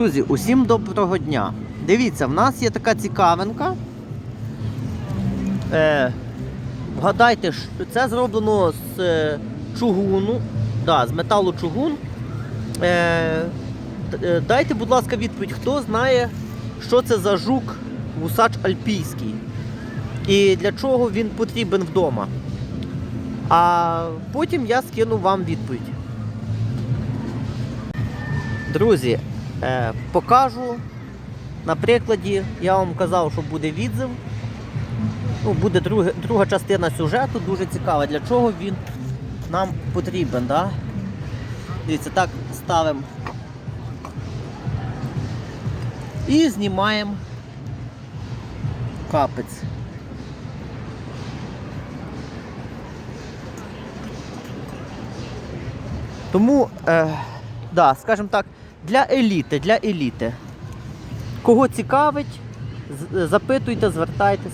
Друзі, усім доброго дня. Дивіться, в нас є така цікавинка. Е, вгадайте, це зроблено з е, чугуну, да, з металу чугун. Е, е, дайте, будь ласка, відповідь, хто знає, що це за жук вусач альпійський і для чого він потрібен вдома. А потім я скину вам відповідь. Друзі, покажу на прикладі. Я вам казав, що буде відзив. Ну, буде друга, друга частина сюжету, дуже цікава, для чого він нам потрібен. Да? Дивіться, так ставимо і знімаємо капець. Тому, е, да, скажімо так, для еліти, для еліти. Кого цікавить, запитуйте, звертайтесь.